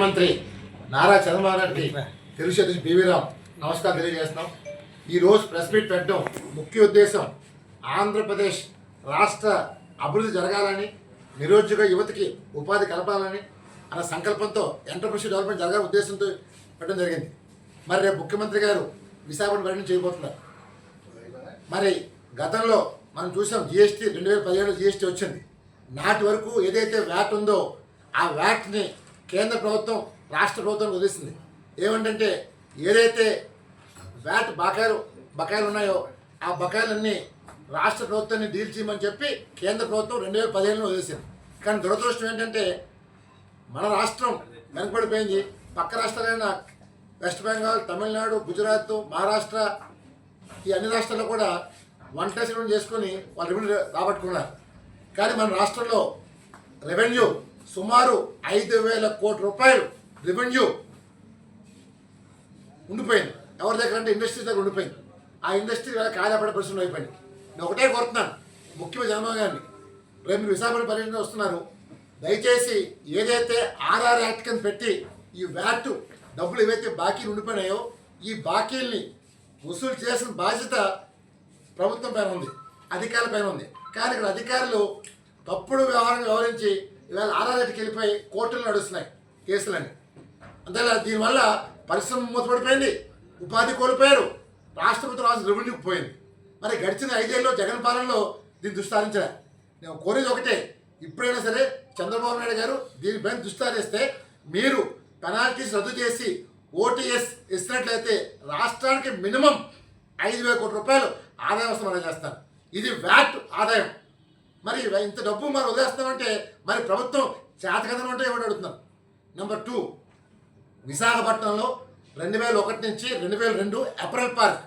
ముఖ్యమంత్రి నారా చంద్రబాబు నాయుడు తెలుసు అధ్యక్షుడు పివి రావు నమస్కారం తెలియజేస్తున్నాం. ఈరోజు ప్రెస్ మీట్ పెట్టడం ముఖ్య ఉద్దేశం ఆంధ్రప్రదేశ్ రాష్ట్ర అభివృద్ధి జరగాలని నిరుద్యోగ యువతకి ఉపాధి కలపాలని అన్న సంకల్పంతో ఎంటర్ప్రినర్షిప్ డెవలప్మెంట్ జరగాల ఉద్దేశంతో పెట్టడం జరిగింది. మరి రేపు ముఖ్యమంత్రి గారు విశాఖపట్నం పర్యటన చేయబోతున్నారు. మరి గతంలో మనం చూసాం జిఎస్టీ రెండు వేల పదిహేడు జిఎస్టీ వచ్చింది. నాటి వరకు ఏదైతే వ్యాట్ ఉందో ఆ వ్యాట్ని కేంద్ర ప్రభుత్వం రాష్ట్ర ప్రభుత్వం కుదిరిస్తుంది ఏమంటే ఏదైతే వ్యాట్ బకాయిలు బకాయిలు ఉన్నాయో ఆ బకాయిలన్నీ రాష్ట్ర ప్రభుత్వాన్ని డీల్ చేయమని చెప్పి కేంద్ర ప్రభుత్వం రెండు వేల పదిహేనులో వదిలేసింది. కానీ దురదృష్టం ఏంటంటే మన రాష్ట్రం వెనకబడిపోయింది. పక్క రాష్ట్రాలైన వెస్ట్ బెంగాల్ తమిళనాడు గుజరాత్ మహారాష్ట్ర ఈ అన్ని రాష్ట్రాల్లో కూడా వన్ టెస్ట్ చేసుకొని వాళ్ళు రెవెన్యూ రాబట్టుకున్నారు. కానీ మన రాష్ట్రంలో రెవెన్యూ సుమారు ఐదు వేల కోట్ల రూపాయలు రెవెన్యూ ఉండిపోయింది. ఎవరి దగ్గర అంటే ఇండస్ట్రీ దగ్గర ఉండిపోయింది. ఆ ఇండస్ట్రీ వేళ కాదాపడే పరిస్థితులు అయిపోయింది. నేను ఒకటే కోరుతున్నాను. ముఖ్యమంత్రి జగన్మోహన్ గారిని. రేపు మీరు విశాఖపట్నం పర్యటన వస్తున్నారు. దయచేసి ఏదైతే ఆర్ఆర్ యాక్ట్ కింద పెట్టి ఈ వ్యాట్ డబ్బులు ఏవైతే బాకీలు ఉండిపోయినాయో ఈ బాకీల్ని వసూలు చేసిన బాధ్యత ప్రభుత్వం పైన ఉంది. అధికారుల పైన ఉంది. కానీ ఇక్కడ అధికారులు తప్పుడు వ్యవహారం వ్యవహరించి ఇవాళ ఆర్ఆర్ఐకి వెళ్ళిపోయి కోర్టులు నడుస్తున్నాయి కేసులని అంతేలా దీనివల్ల పరిశ్రమ మూతపడిపోయింది ఉపాధి కోల్పోయారు రాష్ట్ర ప్రభుత్వం రాసిన రెవెన్యూ పోయింది. మరి గడిచిన ఐదేళ్ళలో జగన్ పాలనలో దీన్ని దుస్తారించలే నేను కోరేది ఒకటే ఇప్పుడైనా సరే చంద్రబాబు నాయుడు గారు దీనిపైన దుస్తారేస్తే మీరు పెనాల్టీస్ రద్దు చేసి ఓటీఎస్ ఇచ్చినట్లయితే రాష్ట్రానికి మినిమం ఐదు వేల కోట్ల రూపాయలు ఆదాయం వస్తామని చేస్తారు. ఇది వ్యాట్ ఆదాయం. మరి ఇంత డబ్బు మరి వదిలేస్తామంటే మరి ప్రభుత్వం చేతకదనం అంటే ఎవడు అడుగుతున్నారు నెంబర్ టూ విశాఖపట్నంలో రెండు వేల ఒకటి నుంచి రెండు వేల రెండు ఏప్రిల్ పార్క్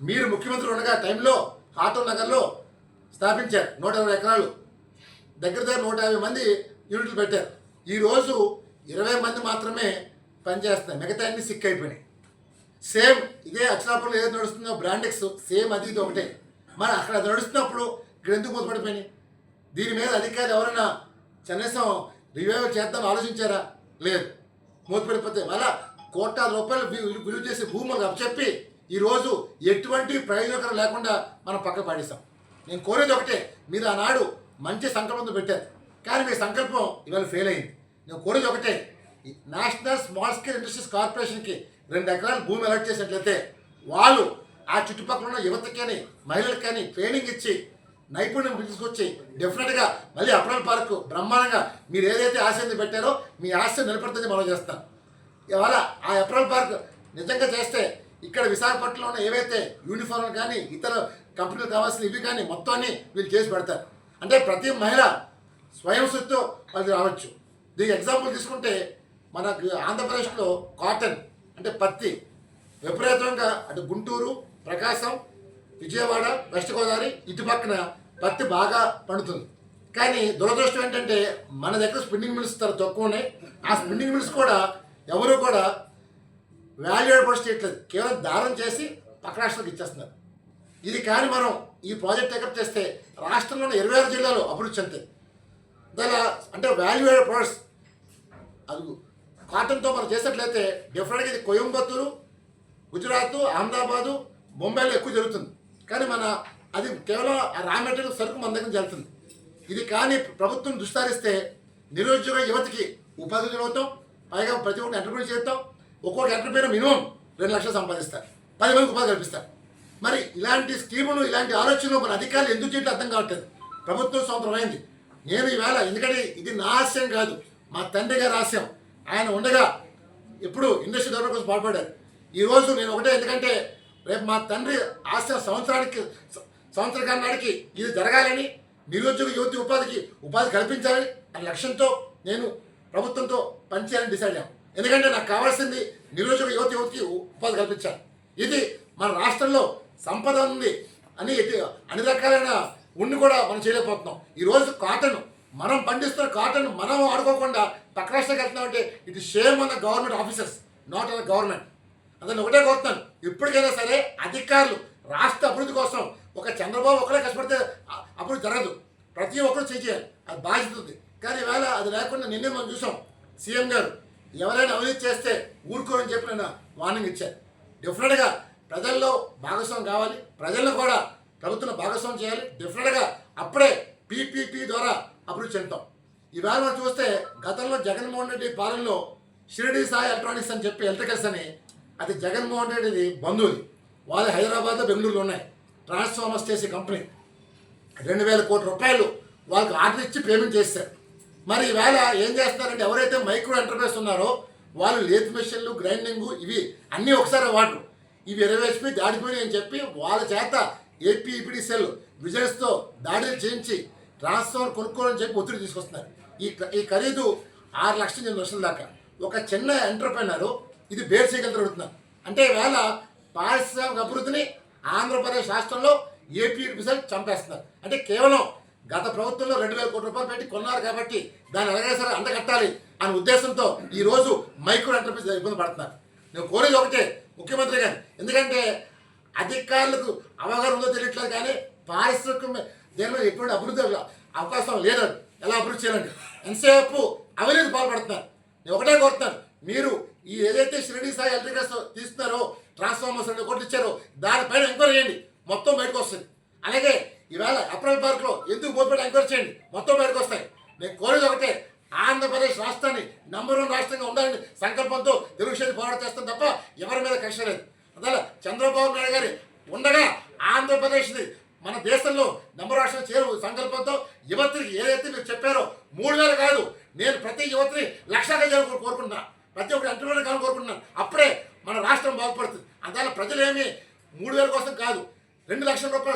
మీరు ముఖ్యమంత్రి ఉండగా టైంలో హాటూర్ నగర్లో స్థాపించారు నూట ఇరవై ఎకరాలు. దగ్గర దగ్గర నూట యాభై మంది యూనిట్లు పెట్టారు. ఈరోజు ఇరవై మంది మాత్రమే పనిచేస్తున్నాయి. మిగతా అన్ని సిక్ అయిపోయినాయి. సేమ్ ఇదే అక్షరాపురంలో ఏది నడుస్తుందో బ్రాండెక్స్ సేమ్ అది ఇది ఒకటే. మరి అక్కడ నడుస్తున్నప్పుడు ఇక్కడ ఎందుకు మూతపడిపోయినాయి. దీని మీద అధికారులు ఎవరైనా కనీసం రివైవ్ చేద్దాం ఆలోచించారా? లేదు. మూతపడిపోతే మళ్ళా కోట్లాది రూపాయలు విలువ చేసి భూములు అప్పచెప్పి ఈరోజు ఎటువంటి ప్రయోజనకరం లేకుండా మనం పక్క పాడేస్తాం నేను కోరేది ఒకటే మీరు ఆనాడు మంచి సంకల్పంతో పెట్టారు. కానీ మీ సంకల్పం ఇవాళ ఫెయిల్ అయింది. నేను కోరేది ఒకటే నేషనల్ స్మాల్ స్కేల్ ఇండస్ట్రీస్ కార్పొరేషన్కి రెండు ఎకరాలు భూమి అలాట్ చేసినట్లయితే వాళ్ళు ఆ చుట్టుపక్కల ఉన్న యువతకి కానీ మహిళలకు కానీ ట్రైనింగ్ ఇచ్చి నైపుణ్యం తీసుకొచ్చి డెఫినెట్గా మళ్ళీ అప్రల్ పార్క్ బ్రహ్మాండంగా మీరు ఏదైతే ఆశని పెట్టారో మీ ఆశ నిలబడుతుంది మనం చేస్తాం. ఇవాళ ఆ అప్రల్ పార్క్ నిజంగా చేస్తే ఇక్కడ విశాఖపట్నంలో ఉన్న ఏవైతే యూనిఫామ్లు కానీ ఇతర కంపెనీలు కావాల్సిన ఇవి కానీ మొత్తాన్ని వీళ్ళు చేసి పెడతారు. అంటే ప్రతి మహిళ స్వయం శక్తితో వాళ్ళు రావచ్చు. దీనికి ఎగ్జాంపుల్ తీసుకుంటే మనకు ఆంధ్రప్రదేశ్లో కాటన్ అంటే పత్తి. విపరీతంగా అటు గుంటూరు ప్రకాశం విజయవాడ వెస్ట్ గోదావరి ఇటు పక్కన పత్తి బాగా పండుతుంది. కానీ దురదృష్టం ఏంటంటే మన దగ్గర స్పిన్నింగ్ మిల్స్ చాలా తక్కువ ఉన్నాయి. ఆ స్పిన్నింగ్ మిల్స్ కూడా ఎవరు కూడా వాల్యూ ప్రొడక్ట్స్ చేయట్లేదు. కేవలం దారం చేసి పక్క రాష్ట్రాలకు ఇచ్చేస్తున్నారు. ఇది కానీ మనం ఈ ప్రాజెక్ట్ టేకప్ చేస్తే రాష్ట్రంలోని ఇరవై ఆరు జిల్లాలు అభివృద్ధి చెందుతాయి. దాని అంటే వాల్యూడ్ ప్రొడక్ట్స్ అది కాటన్తో మనం చేసినట్లయితే డెఫినెట్గా ఇది కోయంబత్తూరు గుజరాత్ అహ్మదాబాదు ముంబైలో ఎక్కువ జరుగుతుంది. కానీ మన అది కేవలం రా మెటీరియల్ సరుకు మన దగ్గర జరుగుతుంది ఇది కానీ ప్రభుత్వం దుస్తారిస్తే నిరుద్యోగ యువతకి ఉపాధి అవుతాం పైగా ప్రతి ఒక్కటి ఎంటర్ప్రైజ్ చేస్తాం. ఒక్కొక్క ఎంటర్ప్రీనర్ మినిమం రెండు లక్షలు సంపాదిస్తారు. పది మందికి ఉపాధి కల్పిస్తారు. మరి ఇలాంటి స్కీములు ఇలాంటి ఆలోచనలు మన అధికారులు ఎందుకు చేయట్లేదు అర్థం కావట్లేదు. ప్రభుత్వం స్వతంత్రమైంది నేను ఈవేళ ఎందుకంటే ఇది నా ఆశయం కాదు మా తండ్రి గారి ఆశయం. ఆయన ఉండగా ఎప్పుడు ఇండస్ట్రీ డెవలప్ కోసం పాల్పడారు ఈరోజు నేను ఒకటే ఎందుకంటే రేపు మా తండ్రి ఆశ సంవత్సరానికి సంవత్సరకాల నాటికి ఇది జరగాలని నిరుద్యోగ యువతి ఉపాధికి ఉపాధి కల్పించాలని అనే లక్ష్యంతో నేను ప్రభుత్వంతో పనిచేయాలని డిసైడ్ అయ్యాను ఎందుకంటే నాకు కావాల్సింది నిరుద్యోగ యువతి యువతికి ఉపాధి కల్పించాలి. ఇది మన రాష్ట్రంలో సంపద ఉంది అని అన్ని రకాలైన ఉండి కూడా మనం చేయలేకపోతున్నాం. ఈరోజు కాటన్ మనం పండిస్తున్న కాటన్ మనం ఆడుకోకుండా పక్క రాష్ట్రానికి వెళ్తున్నామంటే ఇది షేమ్ అన్న గవర్నమెంట్ ఆఫీసర్స్ నాట్ అన్న గవర్నమెంట్. అతను ఒకటే కోరుతున్నాను. ఎప్పటికైనా సరే అధికారులు రాష్ట్ర అభివృద్ధి కోసం ఒక చంద్రబాబు ఒకరే కష్టపడితే అభివృద్ధి జరగదు. ప్రతి ఒక్కరు చేయాలి. అది బాధ్యత ఉంది. కానీ వేళ అది లేకుండా నిన్నే మనం చూసాం. సీఎం గారు ఎవరైనా అవినీతి చేస్తే ఊరుకోరని చెప్పి నేను వార్నింగ్ ఇచ్చారు డెఫినెట్గా ప్రజల్లో భాగస్వామ్యం కావాలి. ప్రజలను కూడా ప్రభుత్వం భాగస్వామ్యం చేయాలి. డెఫినెట్గా అప్పుడే పీపీపీ ద్వారా అభివృద్ధి చెందుతాం. ఈవేళ మనం చూస్తే గతంలో జగన్మోహన్ రెడ్డి పాలనలో షిరిడి సాయి ఎలక్ట్రానిక్స్ అని చెప్పి ఎలక్ట్రికల్స్ అని అది జగన్మోహన్ రెడ్డిది బంధువుది. వాళ్ళు హైదరాబాద్ బెంగళూరులో ఉన్నాయి. ట్రాన్స్ఫార్మర్స్ చేసే కంపెనీ. రెండు వేల కోట్ల రూపాయలు వాళ్ళకి ఆర్డర్ ఇచ్చి పేమెంట్ చేస్తారు. మరి ఈవేళ ఏం చేస్తున్నారంటే ఎవరైతే మైక్రో ఎంటర్ప్రైజ్ ఉన్నారో వాళ్ళు లేత్ మెషిన్లు గ్రైండింగ్ ఇవి అన్నీ ఒకసారి వాడరు. ఇవి ఇరవై హెచ్పి దాడిపోయినాయి అని చెప్పి వాళ్ళ చేత ఏపీ ఈపీడీ సెల్ విజిలెన్స్తో దాడులు చేయించి ట్రాన్స్ఫార్మర్ కొనుక్కోవాలని చెప్పి ఒత్తిడి తీసుకొస్తున్నారు. ఈ ఈ ఖరీదు ఆరు లక్షల ఎనిమిది లక్షల దాకా. ఒక చిన్న ఎంటర్ప్రైనరు ఇది బేర్ చేయగలుగుతారు అడుగుతున్నారు అంటే ఈవేళ పారిశ్రామిక అభివృద్ధిని ఆంధ్రప్రదేశ్ రాష్ట్రంలో ఏపీ రిజల్ట్ చంపేస్తున్నారు. అంటే కేవలం గత ప్రభుత్వంలో రెండు వేల కోట్ల రూపాయలు పెట్టి కొన్నారు కాబట్టి దాన్ని ఎలాగైనా సరే అండగట్టాలి అనే ఉద్దేశంతో ఈ రోజు మైక్రో ఎంటర్ప్రైజ్ ఇబ్బంది పడుతున్నారు. నేను కోరేది ఒకటే ముఖ్యమంత్రి గారు ఎందుకంటే అధికారులకు అవగాహన ఉందో తెలియట్లేదు కానీ పారిశ్రామిక దేని ఎటువంటి అభివృద్ధి అవకాశం లేదండి ఎలా అభివృద్ధి చేయాలండి ఎంతసేపు అవినీతి పాల్పడుతున్నారు. నేను ఒకటే కోరుతున్నాను మీరు ఈ ఏదైతే షిరిడి సాయి ఎలక్ట్రికల్స్ తీస్తున్నారో ట్రాన్స్ఫార్మర్స్ రెండు కోట్లు ఇచ్చారో దానిపైన ఎంక్వైరీ చేయండి. మొత్తం బయటకు వస్తుంది. అలాగే ఈవేళ అప్రల్ పార్క్లో ఎందుకు బోర్డుపేట ఎంక్వైరీ చేయండి? మొత్తం బయటకు వస్తాయి. నేను కోరేది ఒకటే ఆంధ్రప్రదేశ్ రాష్ట్రాన్ని నంబర్ వన్ రాష్ట్రంగా ఉండాలని సంకల్పంతో తెలుగుదేశం పోరాటం చేస్తాం తప్ప ఎవరి మీద కక్ష లేదు. అందువల్ల చంద్రబాబు నాయుడు గారి ఉండగా ఆంధ్రప్రదేశ్ని మన దేశంలో నంబర్ రాష్ట్రం చేరు సంకల్పంతో యువతికి ఏదైతే మీరు చెప్పారో మూడు వేలు కాదు నేను ప్రతి యువతిని లక్షగా చేయాలని కోరుకుంటున్నాను ప్రతి ఒక్కరు ఎంటర్ప్రైనర్ కావాలని కోరుకుంటున్నాను అప్పుడే మన రాష్ట్రం బాగుపడుతుంది. అందువల్ల ప్రజలేమి మూడు వేల కోసం కాదు రెండు లక్షల రూపాయలు